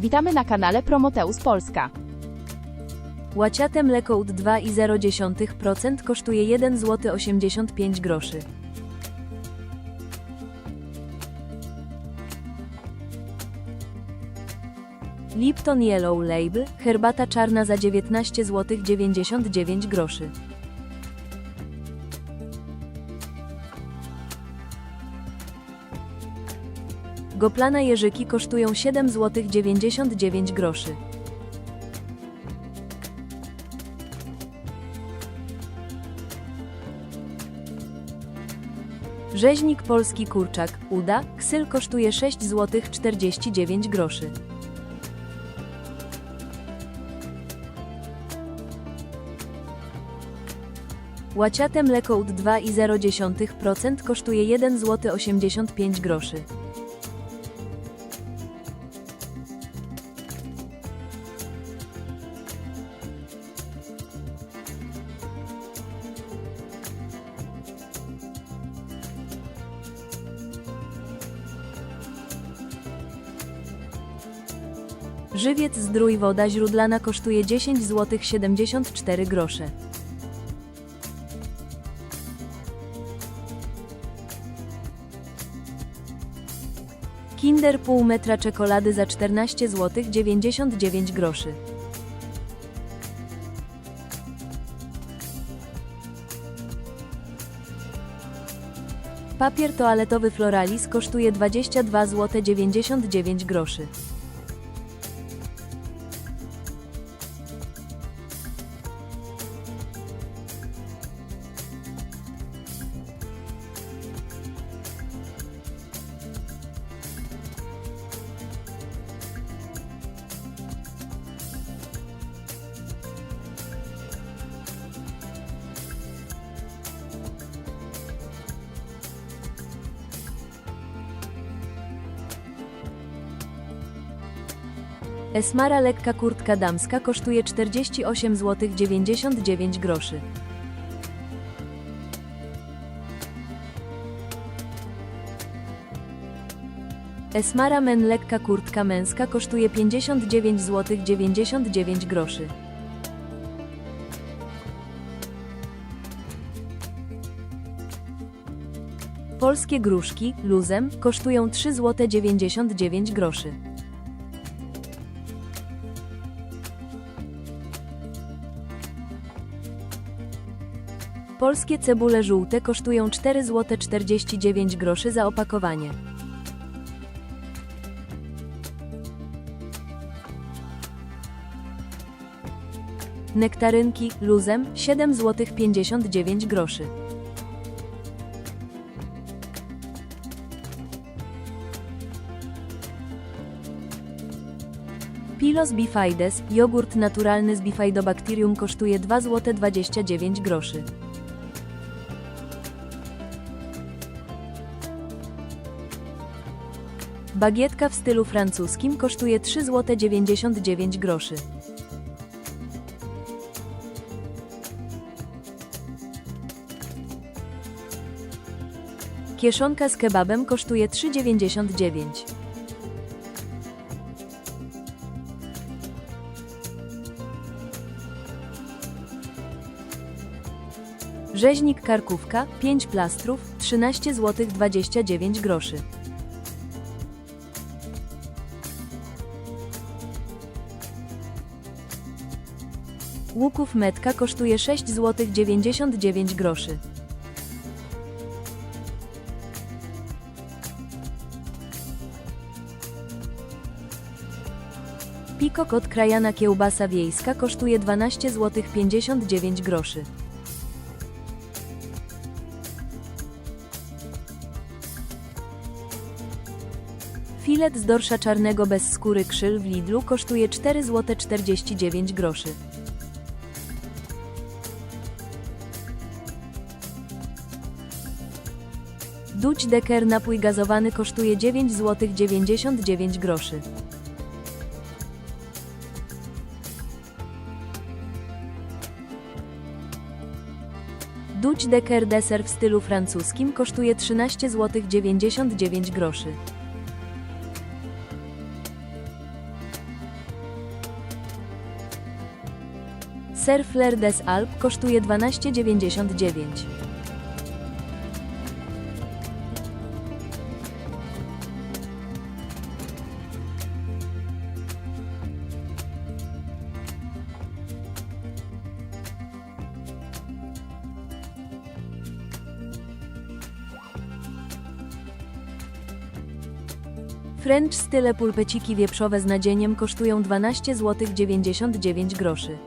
Witamy na kanale Promoteus Polska. Łaciate mleko UT 2,0% kosztuje 1 zł 85 groszy. Lipton Yellow Label, herbata czarna za 19 zł 99 groszy. Goplana jeżyki kosztują 7 zł 99 groszy. Rzeźnik polski kurczak, uda, ksyl kosztuje 6 zł 49 groszy. Łaciate mleko UT 2,0% kosztuje 1 zł 85 groszy. Żywiec zdrój woda źródlana kosztuje 10 zł 74 grosze. Kinder pół metra czekolady za 14 zł 99 groszy. Papier toaletowy Floralis kosztuje 22 zł 99 groszy. Esmara lekka kurtka damska kosztuje 48 zł 99 groszy. Esmara men lekka kurtka męska kosztuje 59 zł 99 groszy. Polskie gruszki, luzem, kosztują 3 zł 99 groszy. Polskie cebule żółte kosztują 4 zł 49 groszy za opakowanie. Nektarynki luzem 7 zł 59 groszy. Pilos bifides, jogurt naturalny z bifidobacterium kosztuje 2 zł 29 groszy. Bagietka w stylu francuskim kosztuje 3 zł 99 groszy. Kieszonka z kebabem kosztuje 3,99. Rzeźnik karkówka, 5 plastrów, 13 zł 29 groszy. Łuków metka kosztuje 6 zł 99 groszy. Pikok od krajana kiełbasa wiejska kosztuje 12 zł 59 groszy. Filet z dorsza czarnego bez skóry krzyl w Lidlu kosztuje 4 zł 49 groszy. Dudź Decker napój gazowany kosztuje 9 zł 99 groszy. Dudź Decker deser w stylu francuskim kosztuje 13 zł 99 groszy. Ser Flair des Alp kosztuje 12,99 zł. French style pulpeciki wieprzowe z nadzieniem kosztują 12 zł 99 groszy.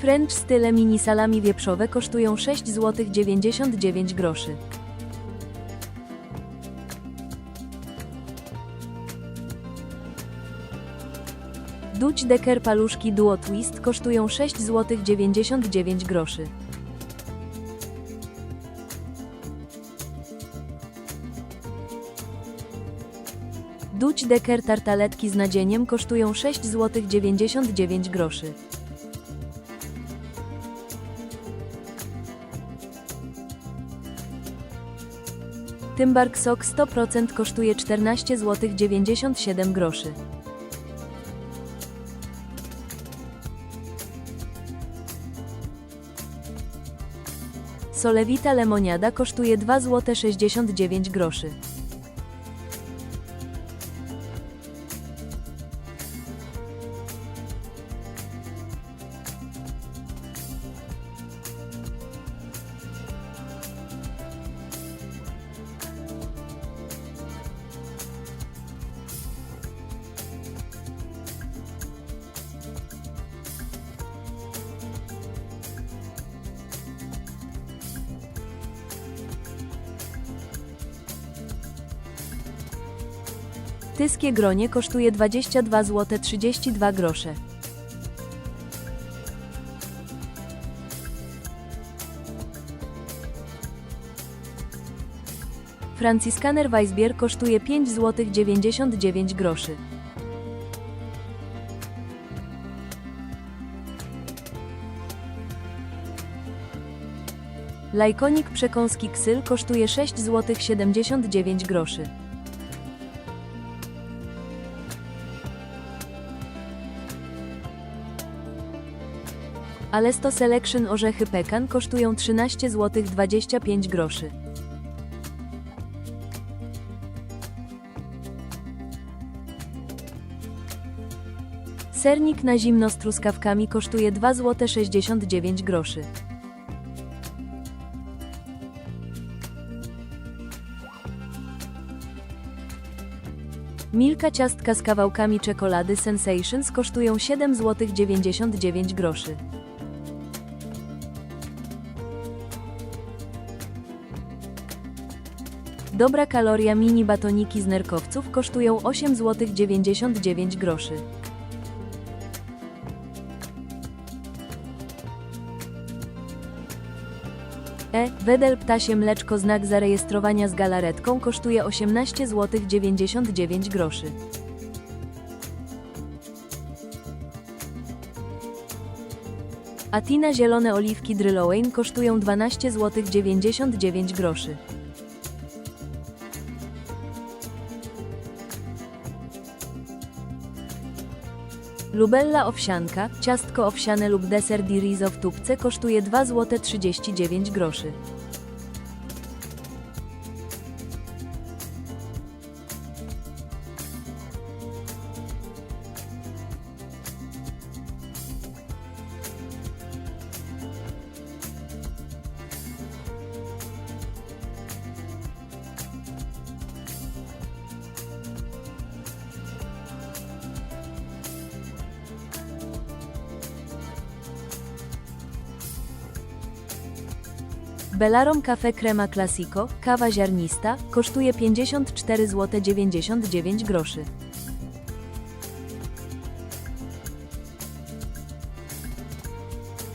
French style mini salami wieprzowe kosztują 6 zł 99 groszy. Duć Decker paluszki Duo Twist kosztują 6 zł 99 groszy. Duć Decker tartaletki z nadzieniem kosztują 6 zł 99 groszy. Tymbark Sok 100% kosztuje 14 zł 97 groszy. Solewita lemoniada kosztuje 2 zł 69 groszy. Tyskie gronie kosztuje 22 zł 32 grosze. Franciskaner Weissbier kosztuje 5 zł 99 groszy. Lajkonik przekąski ksyl kosztuje 6 zł 79 groszy. Alesto Selection orzechy pekan kosztują 13 zł 25 groszy. Sernik na zimno z truskawkami kosztuje 2 zł 69 groszy. Milka ciastka z kawałkami czekolady Sensations kosztują 7 zł 99 groszy. Dobra kaloria mini batoniki z nerkowców kosztują 8 zł 99 groszy. E. Wedel ptasie mleczko znak zarejestrowania z galaretką kosztuje 18 zł 99 groszy. Atina zielone oliwki Drylowain kosztują 12 zł 99 groszy. Lubella owsianka, ciastko owsiane lub deser di riso w tubce kosztuje 2 zł 39 groszy. Belarom Cafe Crema Classico, kawa ziarnista, kosztuje 54 zł 99 groszy.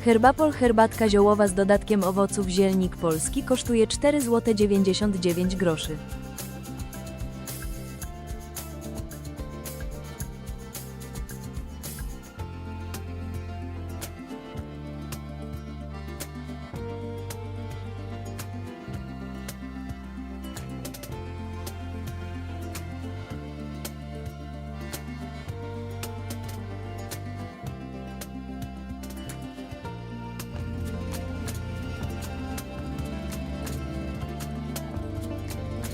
Herbapol herbatka ziołowa z dodatkiem owoców zielnik polski kosztuje 4 zł 99 groszy.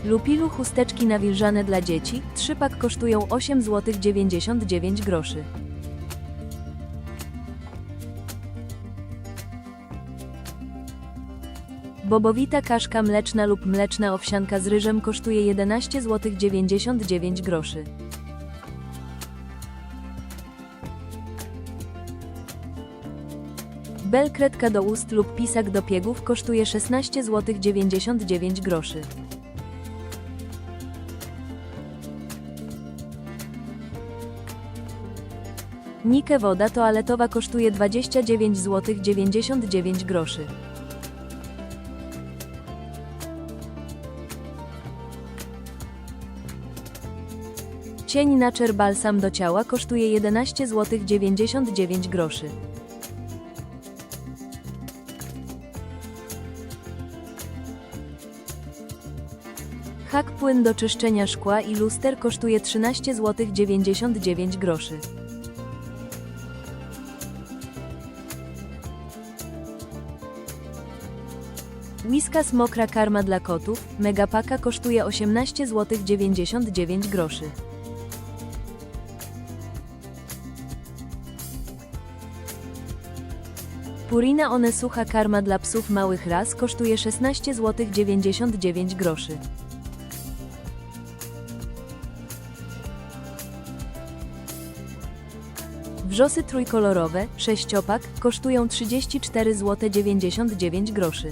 Lupilu chusteczki nawilżane dla dzieci, 3 pak kosztują 8 zł 99 groszy. Bobowita kaszka mleczna lub mleczna owsianka z ryżem kosztuje 11 zł 99 groszy. Belkredka do ust lub pisak do piegów kosztuje 16 zł 99 groszy. Nike woda toaletowa kosztuje 29 zł 99 groszy. Cień Nature Balsam do ciała kosztuje 11 zł 99 groszy. Hak płyn do czyszczenia szkła i luster kosztuje 13 zł 99 groszy. Whiskas mokra karma dla kotów, megapaka kosztuje 18 zł 99 groszy. Purina One sucha karma dla psów małych ras kosztuje 16 zł 99 groszy. Wrzosy trójkolorowe, sześciopak, kosztują 34 zł 99 groszy.